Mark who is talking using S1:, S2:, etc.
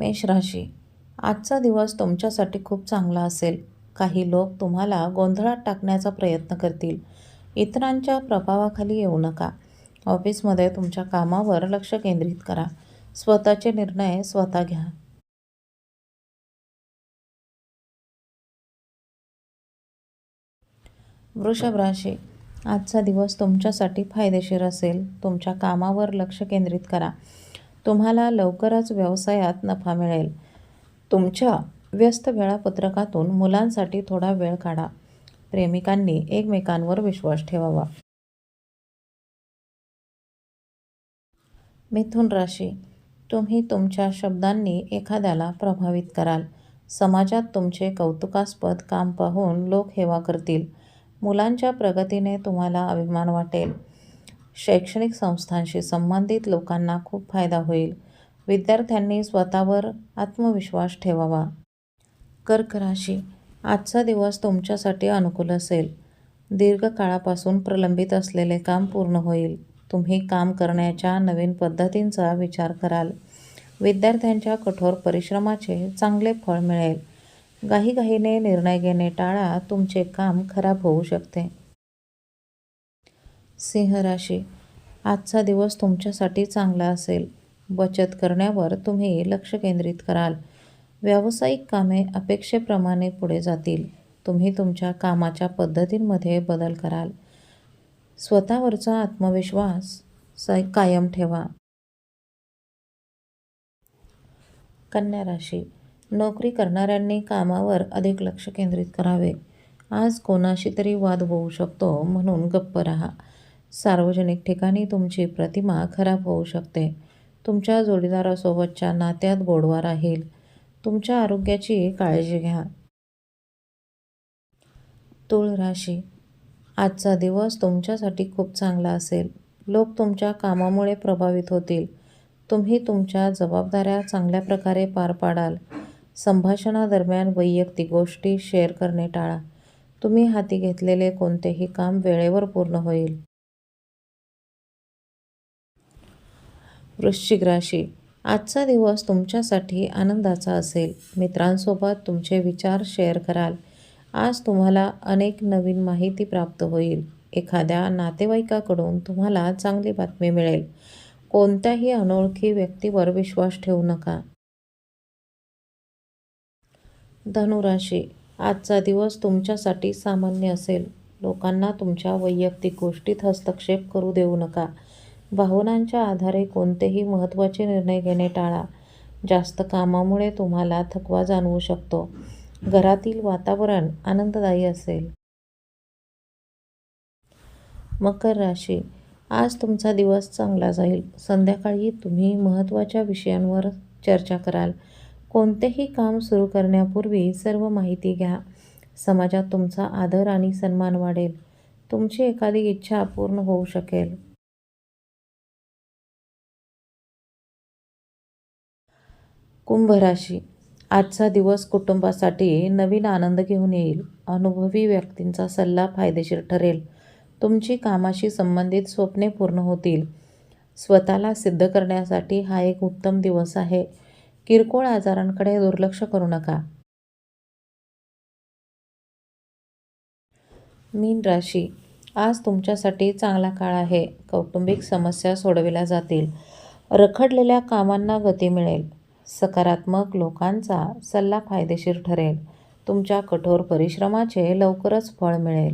S1: मेष राशी. आजचा दिवस तुमच्यासाठी खूप चांगला असेल. काही लोक तुम्हाला गोंधळात टाकण्याचा प्रयत्न करतील. इतरांच्या प्रभावाखाली येऊ नका. ऑफिसमध्ये तुमच्या कामावर लक्ष केंद्रित करा. स्वतःचे निर्णय स्वतः घ्या. वृषभ राशी. आजचा दिवस तुमच्यासाठी फायदेशीर असेल. तुमच्या कामावर लक्ष केंद्रित करा. तुम्हाला लवकरच व्यवसायात नफा मिळेल. तुमच्या व्यस्त वेळापत्रकातून मुलांसाठी थोडा वेळ काढा. प्रेमिकांनी एकमेकांवर विश्वास ठेवावा. मिथुन राशी. तुम्ही तुमच्या शब्दांनी एखाद्याला प्रभावित कराल. समाजात तुमचे कौतुकास्पद काम पाहून लोक हेवा करतील. मुलांच्या प्रगतीने तुम्हाला अभिमान वाटेल. शैक्षणिक संस्थांशी संबंधित लोकांना खूप फायदा होईल. विद्यार्थ्यांनी स्वतःवर आत्मविश्वास ठेवावा. कर्क राशी. आजचा दिवस तुमच्यासाठी अनुकूल असेल. दीर्घकाळापासून प्रलंबित असलेले काम पूर्ण होईल. तुम्ही काम करण्याच्या नवीन पद्धतींचा विचार कराल. विद्यार्थ्यांच्या कठोर परिश्रमाचे चांगले फळ मिळेल. घाईघाईने निर्णय घेणे टाळा तुमचे काम खराब होऊ शकते. सिंह राशी आजचा दिवस तुमच्यासाठी चांगला असेल. बचत करण्यावर तुम्ही लक्ष केंद्रित कराल. व्यावसायिक कामे अपेक्षेप्रमाणे पुढे जातील. तुम्ही तुमच्या कामाच्या पद्धतींमध्ये बदल कराल. स्वतःवरचा आत्मविश्वास स कायम ठेवा. कन्या राशी नोकरी करणाऱ्यांनी कामावर अधिक लक्ष केंद्रित करावे. आज कोणाशी तरी वाद होऊ शकतो म्हणून गप्प राहा. सार्वजनिक ठिकाणी तुमची प्रतिमा खराब होऊ शकते. तुमच्या जोडीदारासोबतच्या नात्यात गोडवा राहील. तुमच्या आरोग्याची काळजी घ्या. तुळ राशी. आजचा दिवस तुमच्यासाठी खूप चांगला असेल. लोक तुमच्या कामामुळे प्रभावित होतील. तुम्ही तुमच्या जबाबदाऱ्या चांगल्या प्रकारे पार पाडाल. संभाषणादरम्यान वैयक्तिक गोष्टी शेअर करणे टाळा. तुम्ही हाती घेतलेले कोणतेही काम वेळेवर पूर्ण होईल. वृश्चिक राशी. आजचा दिवस तुमच्यासाठी आनंदाचा असेल. मित्रांसोबत तुमचे विचार शेअर कराल. आज तुम्हाला अनेक नवीन माहिती प्राप्त होईल. एखाद्या नातेवाईकाकडून तुम्हाला चांगली बातमी मिळेल. कोणत्याही अनोळखी व्यक्तीवर विश्वास ठेवू नका. धनुराशी. आजचा दिवस तुमच्यासाठी सामान्य असेल. लोकांना तुमच्या वैयक्तिक गोष्टीत हस्तक्षेप करू देऊ नका. भावनांच्या आधारे कोणतेही महत्त्वाचे निर्णय घेणे टाळा. जास्त कामामुळे तुम्हाला थकवा जाणवू शकतो. घरातील वातावरण आनंददायी असेल. मकर राशी. आज तुमचा दिवस चांगला जाईल. संध्याकाळी तुम्ही महत्त्वाच्या विषयांवर चर्चा कराल. कोणतेही काम सुरू करण्यापूर्वी सर्व माहिती घ्या. समाजात तुमचा आदर आणि सन्मान वाढेल. तुमची एखादी इच्छा पूर्ण होऊ शकेल. कुंभ राशी आजचा दिवस कुटुंबासाठी नवीन आनंद घेऊन येईल. अनुभवी व्यक्तींचा सल्ला फायदेशीर ठरेल. तुमची कामाशी संबंधित स्वप्ने पूर्ण होतील. स्वतःला सिद्ध करण्यासाठी हा एक उत्तम दिवस आहे. किरकोळ आजारांकडे दुर्लक्ष करू नका. मीन राशी. आज तुमच्यासाठी चांगला काळ आहे. कौटुंबिक समस्या सोडविल्या जातील. रखडलेल्या कामांना गती मिळेल. सकारात्मक लोकांचा सल्ला फायदेशीर ठरेल. तुमच्या कठोर परिश्रमाचे लवकरच फळ मिळेल.